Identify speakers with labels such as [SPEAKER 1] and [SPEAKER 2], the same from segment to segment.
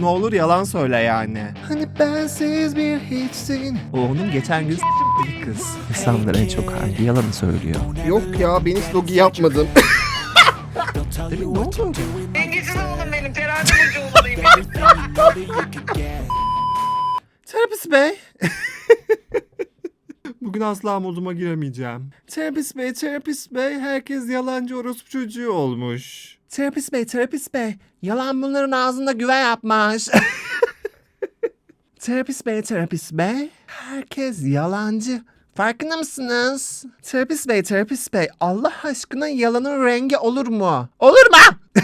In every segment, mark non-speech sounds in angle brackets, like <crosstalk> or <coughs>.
[SPEAKER 1] Ne olur yalan söyle yani. Hani bensiz bir hiçsin. O onun geçen gün bir kız. İnsanlar en çok hangi yalanı söylüyor?
[SPEAKER 2] Yok ya ben hiç logi yapmadım.
[SPEAKER 1] Demin ne oldu?
[SPEAKER 3] Dengesini oğlum benim. Burcu oğlum benim.
[SPEAKER 1] Terapist bey. <laughs> Bugün asla moduma giremeyeceğim. Terapist bey, terapist bey, herkes yalancı orospu çocuğu olmuş. Terapist bey, terapist bey, yalan bunların ağzında güve yapmış. <laughs> terapist bey, terapist bey, herkes yalancı. Farkında mısınız? Terapist bey, terapist bey, Allah aşkına yalanın rengi olur mu? Olur mu? <laughs>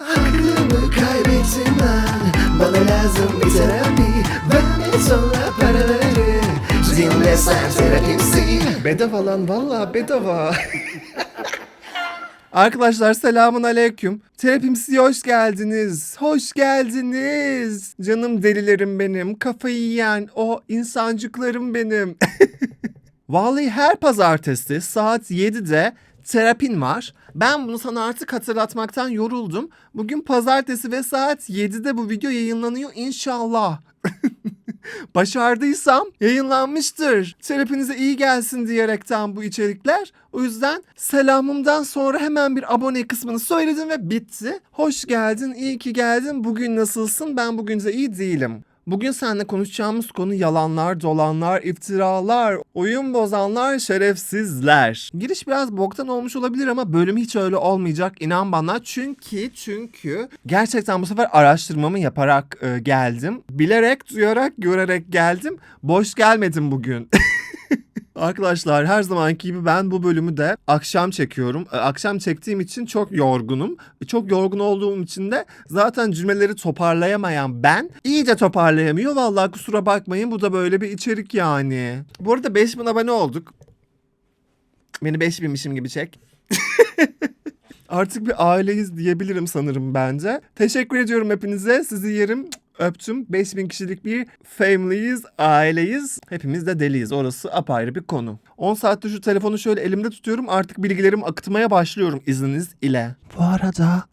[SPEAKER 2] Aklımı kaybettim ben Bana lazım bir terapi Verme sonra paraları Dinlesen terapimsin Bedava lan valla bedava <laughs>
[SPEAKER 1] Arkadaşlar selamun aleyküm. Terapimsiye hoş geldiniz. Hoş geldiniz. Canım delilerim benim. Kafayı yiyen o insancıklarım benim. <laughs> Vallahi her pazartesi saat 7'de terapin var. Ben bunu sana artık hatırlatmaktan yoruldum. Bugün pazartesi ve saat 7'de bu video yayınlanıyor inşallah. <laughs> Başardıysam yayınlanmıştır. Terapinize iyi gelsin diyerekten bu içerikler. O yüzden selamımdan sonra hemen bir abone kısmını söyledim ve bitti. Hoş geldin, iyi ki geldin. Bugün nasılsın? Ben bugün de iyi değilim. Bugün seninle konuşacağımız konu yalanlar, dolanlar, iftiralar, oyun bozanlar, şerefsizler. Giriş biraz boktan olmuş olabilir ama bölüm hiç öyle olmayacak inan bana. Çünkü çünkü gerçekten bu sefer araştırmamı yaparak e, geldim. Bilerek, duyarak, görerek geldim. Boş gelmedim bugün. <laughs> Arkadaşlar her zamanki gibi ben bu bölümü de akşam çekiyorum. E, Akşam çektiğim için çok yorgunum. E, Çok yorgun olduğum için de zaten cümleleri toparlayamayan ben iyice toparlayamıyor. Vallahi kusura bakmayın bu da böyle bir içerik yani. Bu arada 5000 abone olduk. Beni 5000'mişim gibi çek. <laughs> Artık bir aileyiz diyebilirim sanırım bence. Teşekkür ediyorum hepinize. Sizi yerim. Öptüm. 5000 kişilik bir family'yiz, aileyiz. Hepimiz de deliyiz. Orası apayrı bir konu. 10 saattir şu telefonu şöyle elimde tutuyorum. Artık bilgilerimi akıtmaya başlıyorum izniniz ile. Bu arada...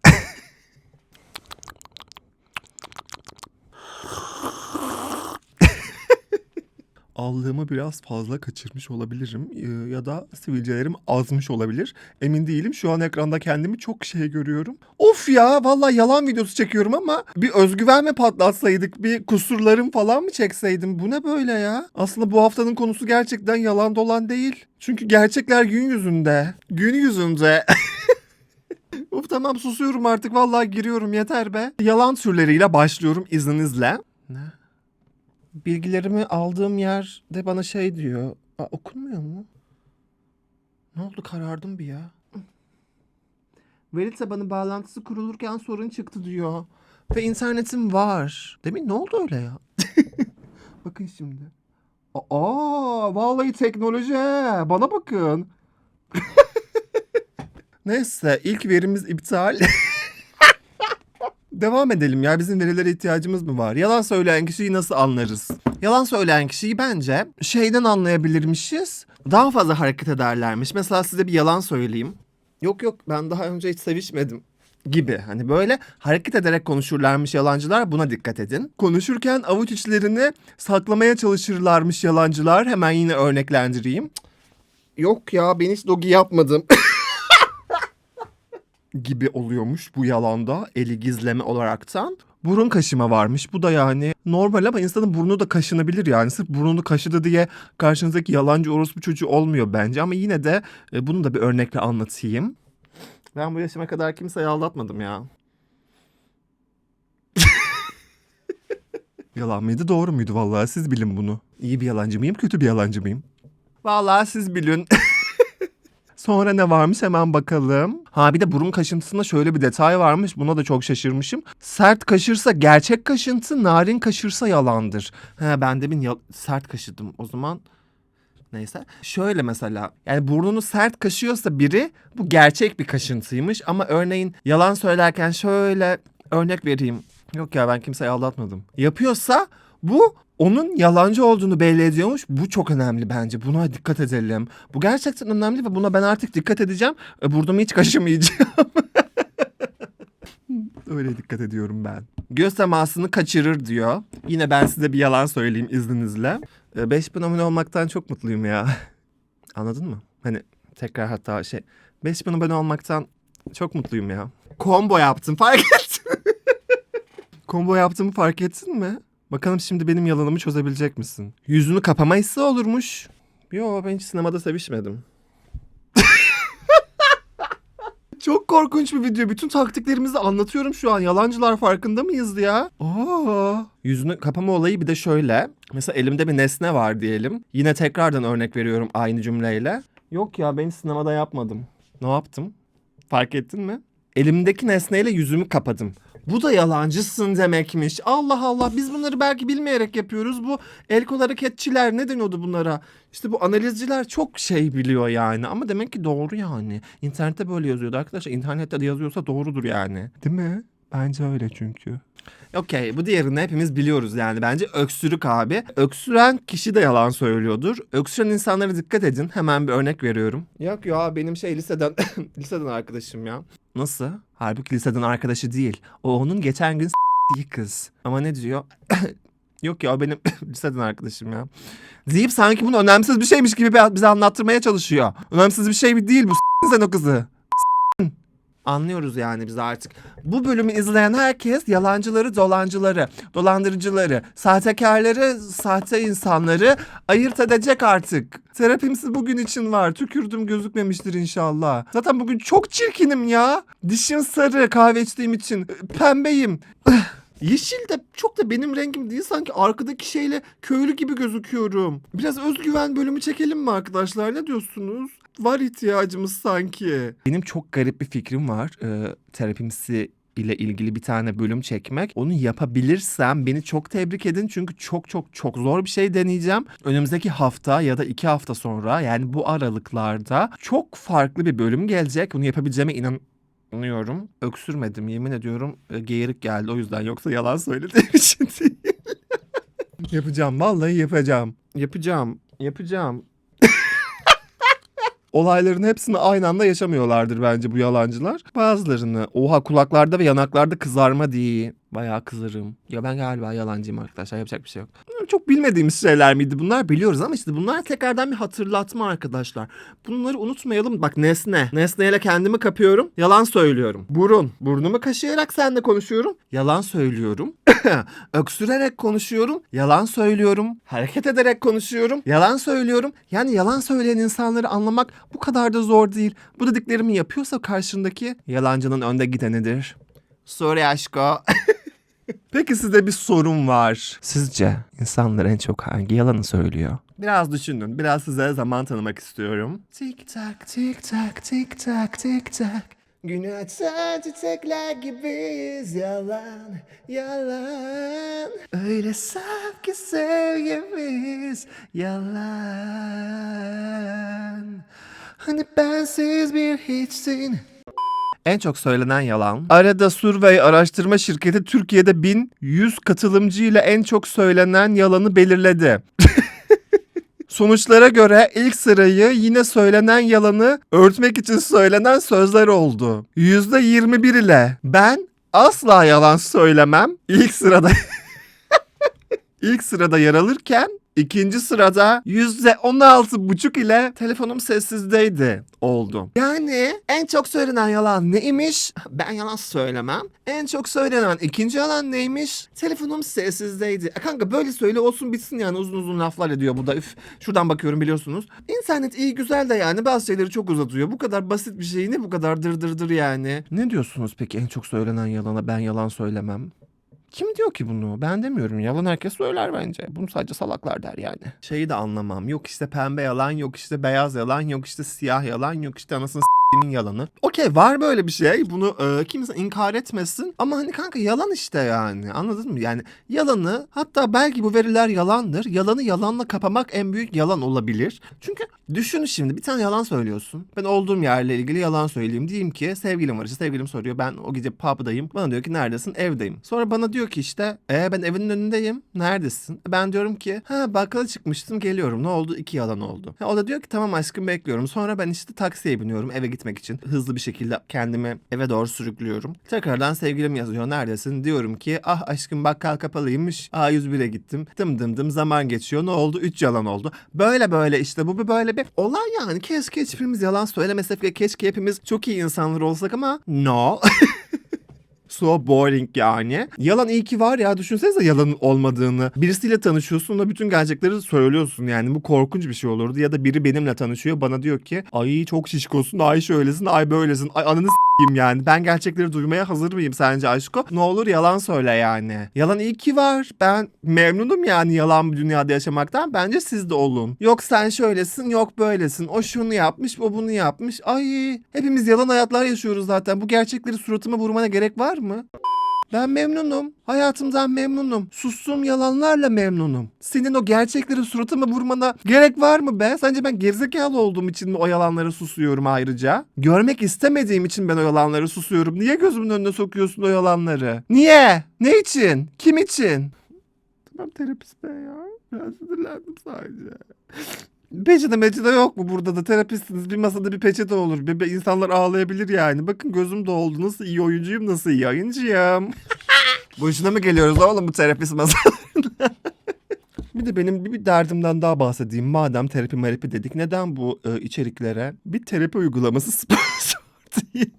[SPEAKER 1] Allığımı biraz fazla kaçırmış olabilirim ya da sivilcelerim azmış olabilir. Emin değilim. Şu an ekranda kendimi çok şey görüyorum. Of ya vallahi yalan videosu çekiyorum ama bir özgüven mi patlatsaydık? Bir kusurlarım falan mı çekseydim? Bu ne böyle ya? Aslında bu haftanın konusu gerçekten yalan dolan değil. Çünkü gerçekler gün yüzünde. Gün yüzünde. <laughs> Of tamam susuyorum artık vallahi giriyorum yeter be. Yalan türleriyle başlıyorum izninizle. Ne? Bilgilerimi aldığım yerde bana şey diyor. Aa, okunmuyor mu? Ne oldu karardım bir ya. Veri tabanı bağlantısı kurulurken sorun çıktı diyor. Ve internetim var. Demin ne oldu öyle ya? <laughs> bakın şimdi. Aa, vallahi teknoloji. Bana bakın. <laughs> Neyse ilk verimiz iptal. <laughs> Devam edelim ya bizim verilere ihtiyacımız mı var? Yalan söyleyen kişiyi nasıl anlarız? Yalan söyleyen kişiyi bence şeyden anlayabilirmişiz. Daha fazla hareket ederlermiş. Mesela size bir yalan söyleyeyim. Yok yok ben daha önce hiç sevişmedim gibi. Hani böyle hareket ederek konuşurlarmış yalancılar buna dikkat edin. Konuşurken avuç içlerini saklamaya çalışırlarmış yalancılar. Hemen yine örneklendireyim.
[SPEAKER 2] Yok ya ben hiç logi yapmadım <laughs>
[SPEAKER 1] gibi oluyormuş bu yalanda eli gizleme olaraktan. Burun kaşıma varmış. Bu da yani normal ama insanın burnu da kaşınabilir yani. Sırf burnunu kaşıdı diye karşınızdaki yalancı orospu çocuğu olmuyor bence. Ama yine de e, bunu da bir örnekle anlatayım. Ben bu yaşıma kadar kimseyi aldatmadım ya. <laughs> Yalan mıydı doğru muydu vallahi siz bilin bunu. İyi bir yalancı mıyım kötü bir yalancı mıyım? Vallahi siz bilin. <laughs> Sonra ne varmış hemen bakalım. Ha bir de burun kaşıntısında şöyle bir detay varmış. Buna da çok şaşırmışım. Sert kaşırsa gerçek kaşıntı, narin kaşırsa yalandır. He ben demin ya- sert kaşıdım. O zaman neyse. Şöyle mesela yani burnunu sert kaşıyorsa biri bu gerçek bir kaşıntıymış. Ama örneğin yalan söylerken şöyle örnek vereyim. Yok ya ben kimseyi aldatmadım. Yapıyorsa bu onun yalancı olduğunu belli ediyormuş. Bu çok önemli bence. Buna dikkat edelim. Bu gerçekten önemli ve buna ben artık dikkat edeceğim. Burnumu hiç kaşımayacağım. <laughs> Öyle dikkat ediyorum ben. Göz temasını kaçırır diyor. Yine ben size bir yalan söyleyeyim izninizle. 5000 abone olmaktan çok mutluyum ya. <laughs> Anladın mı? Hani tekrar hatta şey 5000 abone olmaktan çok mutluyum ya. Combo yaptım fark ettin. <laughs> Combo yaptığımı fark ettin mi? Bakalım şimdi benim yalanımı çözebilecek misin? Yüzünü kapama hissi olurmuş. Yo ben hiç sinemada sevişmedim. <laughs> Çok korkunç bir video. Bütün taktiklerimizi anlatıyorum şu an. Yalancılar farkında mıyız ya? Aa. Yüzünü kapama olayı bir de şöyle. Mesela elimde bir nesne var diyelim. Yine tekrardan örnek veriyorum aynı cümleyle. Yok ya ben sinemada yapmadım. Ne yaptım? Fark ettin mi? Elimdeki nesneyle yüzümü kapadım. Bu da yalancısın demekmiş. Allah Allah biz bunları belki bilmeyerek yapıyoruz. Bu el kol hareketçiler ne deniyordu bunlara? İşte bu analizciler çok şey biliyor yani. Ama demek ki doğru yani. İnternette böyle yazıyordu arkadaşlar. İnternette de yazıyorsa doğrudur yani. Değil mi? Bence öyle çünkü. Okey bu diğerini hepimiz biliyoruz yani bence öksürük abi. Öksüren kişi de yalan söylüyordur. Öksüren insanlara dikkat edin. Hemen bir örnek veriyorum. Yok ya benim şey liseden <laughs> liseden arkadaşım ya. Nasıl? Halbuki liseden arkadaşı değil. O onun geçen gün s**tiği kız. Ama ne diyor? <coughs> Yok ya o benim <coughs> liseden arkadaşım ya. Deyip sanki bunu önemsiz bir şeymiş gibi bize anlattırmaya çalışıyor. Önemsiz bir şey değil bu s**tin sen o kızı. Anlıyoruz yani biz artık. Bu bölümü izleyen herkes yalancıları, dolancıları, dolandırıcıları, sahtekarları, sahte insanları ayırt edecek artık. Terapimsi bugün için var. Tükürdüm gözükmemiştir inşallah. Zaten bugün çok çirkinim ya. Dişim sarı kahve içtiğim için. Pembeyim. <sighs> Yeşil de çok da benim rengim değil sanki arkadaki şeyle köylü gibi gözüküyorum. Biraz özgüven bölümü çekelim mi arkadaşlar ne diyorsunuz? Var ihtiyacımız sanki. Benim çok garip bir fikrim var. Ee, terapimsi ile ilgili bir tane bölüm çekmek. Onu yapabilirsem beni çok tebrik edin. Çünkü çok çok çok zor bir şey deneyeceğim. Önümüzdeki hafta ya da iki hafta sonra yani bu aralıklarda çok farklı bir bölüm gelecek. Bunu yapabileceğime inan Anlıyorum. Öksürmedim yemin ediyorum. E, Geğirik geldi o yüzden yoksa yalan söylediğim <laughs> için değil. yapacağım vallahi yapacağım. Yapacağım. Yapacağım. Olayların hepsini aynı anda yaşamıyorlardır bence bu yalancılar. Bazılarını oha kulaklarda ve yanaklarda kızarma değil. Bayağı kızarım. Ya ben galiba yalancıyım arkadaşlar yapacak bir şey yok. Çok bilmediğimiz şeyler miydi bunlar biliyoruz ama işte bunlar tekrardan bir hatırlatma arkadaşlar. Bunları unutmayalım. Bak nesne. Nesneyle kendimi kapıyorum. Yalan söylüyorum. Burun. Burnumu kaşıyarak seninle konuşuyorum. Yalan söylüyorum. <coughs> Öksürerek konuşuyorum. Yalan söylüyorum. Hareket ederek konuşuyorum. Yalan söylüyorum. Yani yalan söyleyen insanları anlamak bu kadar da zor değil. Bu dediklerimi yapıyorsa karşındaki yalancının önde gidenidir. Sorry aşko. <laughs> Peki size bir sorum var. Sizce insanlar en çok hangi yalanı söylüyor? Biraz düşünün. Biraz size zaman tanımak istiyorum. Tik tak tik tak tik tak tik tak. Günü açan çiçekler gibiyiz yalan, yalan. Öyle saf ki sevgimiz yalan. Hani bensiz bir hiçsin. En çok söylenen yalan. Arada Survey araştırma şirketi Türkiye'de 1100 katılımcı ile en çok söylenen yalanı belirledi. <laughs> Sonuçlara göre ilk sırayı yine söylenen yalanı örtmek için söylenen sözler oldu. %21 ile ben asla yalan söylemem ilk sırada <laughs> ilk sırada yer alırken ikinci sırada %16,5 ile telefonum sessizdeydi oldu. Yani en çok söylenen yalan neymiş? Ben yalan söylemem. En çok söylenen ikinci yalan neymiş? Telefonum sessizdeydi. E kanka böyle söyle olsun bitsin yani uzun uzun laflar ediyor bu da. Üf, şuradan bakıyorum biliyorsunuz. İnternet iyi güzel de yani bazı şeyleri çok uzatıyor. Bu kadar basit bir şey ne bu kadar dır dır dır yani. Ne diyorsunuz peki en çok söylenen yalana ben yalan söylemem? Kim diyor ki bunu? Ben demiyorum. Yalan herkes söyler bence. Bunu sadece salaklar der yani. Şeyi de anlamam. Yok işte pembe yalan, yok işte beyaz yalan, yok işte siyah yalan, yok işte anasını s**timin yalanı. Okey var böyle bir şey. Bunu e, kimse inkar etmesin. Ama hani kanka yalan işte yani. Anladın mı? Yani yalanı hatta belki bu veriler yalandır. Yalanı yalanla kapamak en büyük yalan olabilir. Çünkü düşün şimdi bir tane yalan söylüyorsun. Ben olduğum yerle ilgili yalan söyleyeyim. Diyeyim ki sevgilim var işte sevgilim soruyor. Ben o gece pub'dayım. Bana diyor ki neredesin? Evdeyim. Sonra bana diyor ki işte e ben evinin önündeyim. Neredesin? Ben diyorum ki ha bakkala çıkmıştım geliyorum. Ne oldu? İki yalan oldu. Ha, o da diyor ki tamam aşkım bekliyorum. Sonra ben işte taksiye biniyorum eve gitmek etmek için hızlı bir şekilde kendimi eve doğru sürüklüyorum. Tekrardan sevgilim yazıyor. Neredesin? Diyorum ki ah aşkım bakkal kapalıymış. A101'e gittim. Dım dım dım zaman geçiyor. Ne oldu? 3 yalan oldu. Böyle böyle işte bu bir böyle bir olay yani. Keşke hiçbirimiz yalan söylemesek ve keşke hepimiz çok iyi insanlar olsak ama no. <laughs> So boring yani. Yalan iyi ki var ya düşünsenize yalanın olmadığını. Birisiyle tanışıyorsun da bütün gerçekleri söylüyorsun yani bu korkunç bir şey olurdu. Ya da biri benimle tanışıyor bana diyor ki ay çok şişkosun ay şöylesin ay böylesin ay ananı yani. Ben gerçekleri duymaya hazır mıyım sence aşko? Ne olur yalan söyle yani. Yalan iyi ki var. Ben memnunum yani yalan bir dünyada yaşamaktan. Bence siz de olun. Yok sen şöylesin yok böylesin. O şunu yapmış o bunu yapmış. Ay hepimiz yalan hayatlar yaşıyoruz zaten. Bu gerçekleri suratıma vurmana gerek var mı? Ben memnunum. Hayatımdan memnunum. Sustuğum yalanlarla memnunum. Senin o gerçekleri suratıma vurmana gerek var mı be? Sence ben gerizekalı olduğum için mi o yalanlara susuyorum ayrıca? Görmek istemediğim için ben o yalanları susuyorum. Niye gözümün önüne sokuyorsun o yalanları? Niye? Ne için? Kim için? Tamam terapist bey ya. Biraz sinirlendim sadece. Peçete meçete yok mu burada da terapistsiniz bir masada bir peçete olur. Bir, bir insanlar ağlayabilir yani. Bakın gözüm doldu. Nasıl iyi oyuncuyum nasıl iyi yayıncıyım. <laughs> Boşuna mı geliyoruz oğlum bu terapist masalarına? <laughs> bir de benim bir, bir derdimden daha bahsedeyim. Madem terapi merapi dedik neden bu e, içeriklere bir terapi uygulaması <laughs> sponsor değil?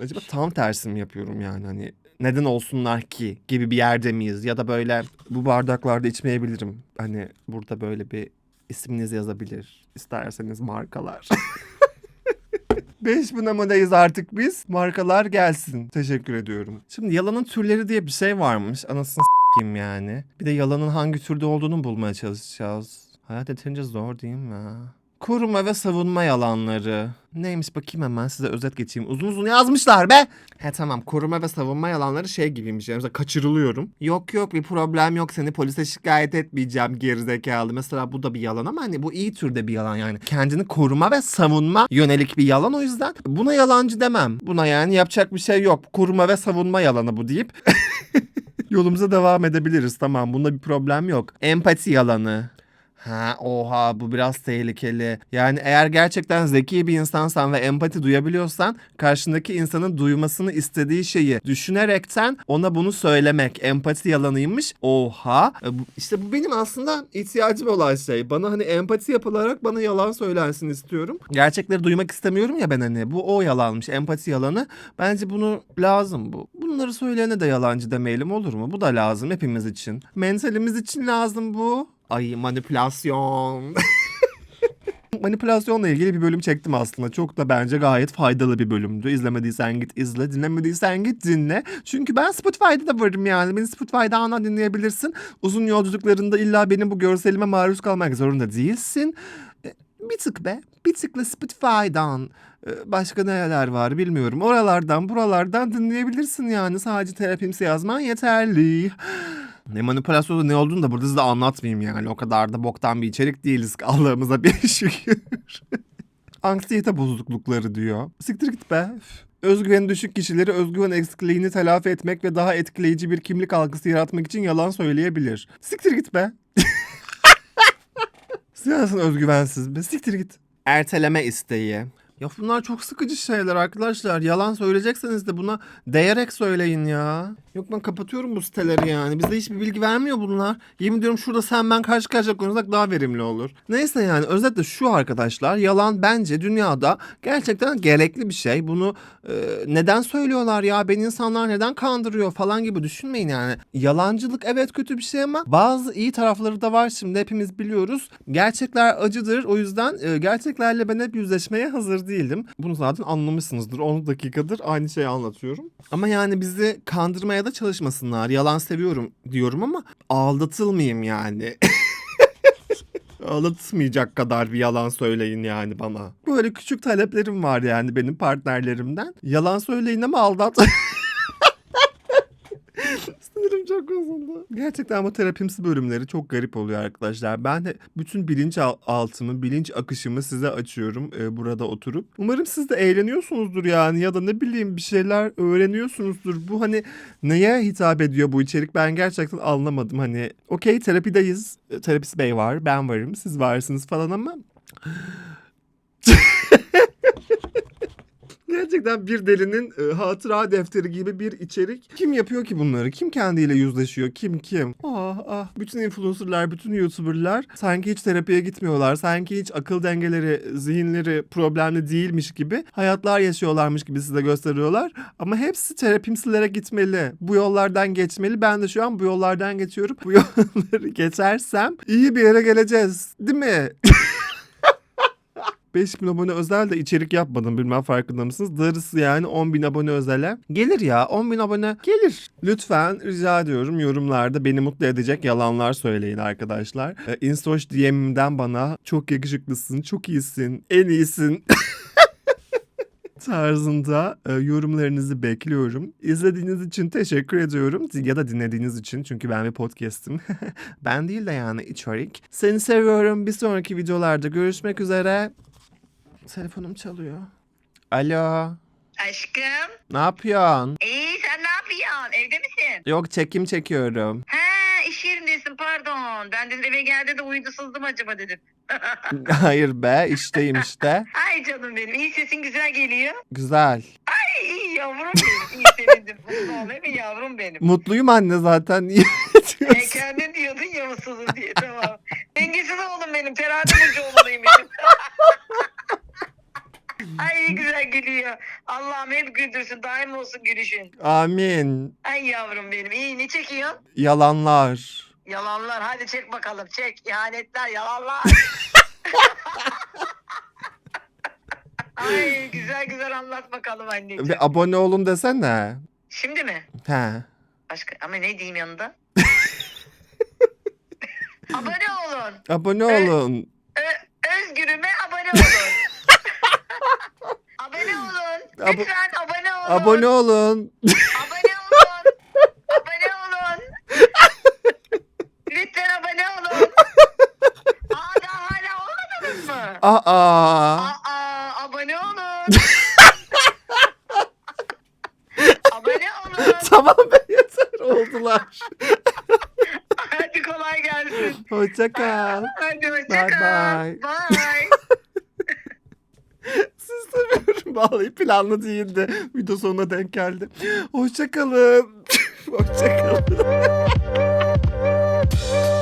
[SPEAKER 1] Acaba tam tersi mi yapıyorum yani hani neden olsunlar ki gibi bir yerde miyiz? Ya da böyle bu bardaklarda içmeyebilirim. Hani burada böyle bir isminiz yazabilir. İsterseniz markalar. <laughs> 5000 aboneyız artık biz. Markalar gelsin. Teşekkür ediyorum. Şimdi yalanın türleri diye bir şey varmış. Anasını s**eyim yani. Bir de yalanın hangi türde olduğunu bulmaya çalışacağız. Hayat yeterince zor değil mi? Koruma ve savunma yalanları. Neymiş bakayım hemen size özet geçeyim. Uzun uzun yazmışlar be. He tamam koruma ve savunma yalanları şey gibiymiş. Yani mesela kaçırılıyorum. Yok yok bir problem yok seni polise şikayet etmeyeceğim gerizekalı. Mesela bu da bir yalan ama hani bu iyi türde bir yalan yani. Kendini koruma ve savunma yönelik bir yalan o yüzden buna yalancı demem. Buna yani yapacak bir şey yok. Koruma ve savunma yalanı bu deyip <laughs> yolumuza devam edebiliriz. Tamam bunda bir problem yok. Empati yalanı. Ha oha bu biraz tehlikeli. Yani eğer gerçekten zeki bir insansan ve empati duyabiliyorsan karşındaki insanın duymasını istediği şeyi düşünerekten ona bunu söylemek empati yalanıymış. Oha. E, İşte bu benim aslında ihtiyacım olan şey. Bana hani empati yapılarak bana yalan söylensin istiyorum. Gerçekleri duymak istemiyorum ya ben hani. Bu o yalanmış. Empati yalanı. Bence bunu lazım bu. Bunları söyleyene de yalancı demeyelim olur mu? Bu da lazım hepimiz için. Mentalimiz için lazım bu. Ay manipülasyon. <laughs> Manipülasyonla ilgili bir bölüm çektim aslında. Çok da bence gayet faydalı bir bölümdü. İzlemediysen git izle, dinlemediysen git dinle. Çünkü ben Spotify'da da varım yani. Beni Spotify'dan dinleyebilirsin. Uzun yolculuklarında illa benim bu görselime maruz kalmak zorunda değilsin. E, Bir tık be. Bir tıkla Spotify'dan. E, Başka neler var bilmiyorum. Oralardan buralardan dinleyebilirsin yani. Sadece terapimsi yazman yeterli. Ne manipülasyonu ne olduğunu da burada size anlatmayayım yani. O kadar da boktan bir içerik değiliz. <laughs> Allah'ımıza bir şükür. <laughs> Anksiyete bozuklukları diyor. Siktir git be. Özgüveni düşük kişileri özgüven eksikliğini telafi etmek ve daha etkileyici bir kimlik algısı yaratmak için yalan söyleyebilir. Siktir git be. <laughs> Sensin özgüvensiz be. Siktir git. Erteleme isteği. Ya bunlar çok sıkıcı şeyler arkadaşlar. Yalan söyleyecekseniz de buna değerek söyleyin ya. Yok ben kapatıyorum bu siteleri yani. Bize hiçbir bilgi vermiyor bunlar. Yemin ediyorum şurada sen ben karşı karşıya konuşsak daha verimli olur. Neyse yani özetle şu arkadaşlar. Yalan bence dünyada gerçekten gerekli bir şey. Bunu e, neden söylüyorlar ya? Ben insanlar neden kandırıyor falan gibi düşünmeyin yani. Yalancılık evet kötü bir şey ama bazı iyi tarafları da var şimdi hepimiz biliyoruz. Gerçekler acıdır. O yüzden e, gerçeklerle ben hep yüzleşmeye hazır değildim. Bunu zaten anlamışsınızdır. 10 dakikadır aynı şeyi anlatıyorum. Ama yani bizi kandırmaya da çalışmasınlar. Yalan seviyorum diyorum ama aldatılmayayım yani. <laughs> Aldatmayacak kadar bir yalan söyleyin yani bana. Böyle küçük taleplerim var yani benim partnerlerimden. Yalan söyleyin ama aldat. <laughs> Sinirim çok bozuldu. Gerçekten bu terapimsi bölümleri çok garip oluyor arkadaşlar. Ben de bütün bilinç al- altımı, bilinç akışımı size açıyorum e, burada oturup. Umarım siz de eğleniyorsunuzdur yani ya da ne bileyim bir şeyler öğreniyorsunuzdur. Bu hani neye hitap ediyor bu içerik ben gerçekten anlamadım. Hani okey terapideyiz. E, Terapist bey var, ben varım, siz varsınız falan ama <laughs> Gerçekten bir delinin e, hatıra defteri gibi bir içerik. Kim yapıyor ki bunları? Kim kendiyle yüzleşiyor? Kim kim? Ah ah. Bütün influencerlar, bütün youtuberlar sanki hiç terapiye gitmiyorlar. Sanki hiç akıl dengeleri, zihinleri problemli değilmiş gibi hayatlar yaşıyorlarmış gibi size gösteriyorlar. Ama hepsi terapimsilere gitmeli. Bu yollardan geçmeli. Ben de şu an bu yollardan geçiyorum. Bu <laughs> yolları geçersem iyi bir yere geleceğiz. Değil mi? <laughs> 5000 abone özel de içerik yapmadım bilmem farkında mısınız? Darısı yani 10.000 abone özele. Gelir ya 10.000 abone gelir. Lütfen rica ediyorum yorumlarda beni mutlu edecek yalanlar söyleyin arkadaşlar. Ee, Instoş DM'den bana çok yakışıklısın, çok iyisin, en iyisin. <laughs> tarzında e, yorumlarınızı bekliyorum. İzlediğiniz için teşekkür ediyorum. Ya da dinlediğiniz için çünkü ben bir podcast'im. <laughs> ben değil de yani içerik. Seni seviyorum. Bir sonraki videolarda görüşmek üzere. Telefonum çalıyor. Alo.
[SPEAKER 3] Aşkım.
[SPEAKER 1] Ne yapıyorsun?
[SPEAKER 3] İyi sen ne yapıyorsun? Evde misin?
[SPEAKER 1] Yok çekim çekiyorum.
[SPEAKER 3] He iş yerindesin pardon. Ben dedim eve geldi de uyudu sızdım acaba dedim. <laughs>
[SPEAKER 1] Hayır be işteyim işte.
[SPEAKER 3] Ay canım benim iyi sesin güzel geliyor.
[SPEAKER 1] Güzel.
[SPEAKER 3] Ay iyi yavrum benim. İyi sevindim. Mutlu ol değil mi yavrum benim?
[SPEAKER 1] Mutluyum anne zaten. Niye
[SPEAKER 3] E,
[SPEAKER 1] diyorsun?
[SPEAKER 3] kendin diyordun ya mutsuzum diye tamam. Dengesiz oğlum benim. Terazi burcu oğlum benim. <laughs> Ay güzel gülüyor. Allah'ım hep güldürsün. Daim olsun gülüşün.
[SPEAKER 1] Amin.
[SPEAKER 3] Ay yavrum benim. İyi ne çekiyorsun?
[SPEAKER 1] Yalanlar.
[SPEAKER 3] Yalanlar. Hadi çek bakalım. Çek. İhanetler. Yalanlar. <laughs> Ay güzel güzel anlat bakalım anneciğim.
[SPEAKER 1] Ve abone olun desene.
[SPEAKER 3] Şimdi mi?
[SPEAKER 1] He.
[SPEAKER 3] Başka ama ne diyeyim yanında? <laughs> abone olun.
[SPEAKER 1] Abone olun.
[SPEAKER 3] Ö- Özgürüme abone olun. Abone olun.
[SPEAKER 1] Abo-
[SPEAKER 3] Lütfen abone olun.
[SPEAKER 1] Abone olun.
[SPEAKER 3] Abone olun. abone olun. Lütfen abone olun. Aa daha hala olmadınız mı?
[SPEAKER 1] Aa.
[SPEAKER 3] Aa abone olun. <laughs> abone olun.
[SPEAKER 1] tamam be yeter oldular.
[SPEAKER 3] Hadi kolay gelsin.
[SPEAKER 1] Hoşça kal.
[SPEAKER 3] Hadi hoşça
[SPEAKER 1] Bye
[SPEAKER 3] kal.
[SPEAKER 1] bye.
[SPEAKER 3] Bye. <laughs>
[SPEAKER 1] Siz seviyorum. <laughs> Vallahi planlı değildi. Video sonuna denk geldi. Hoşçakalın. <laughs> Hoşçakalın. <laughs>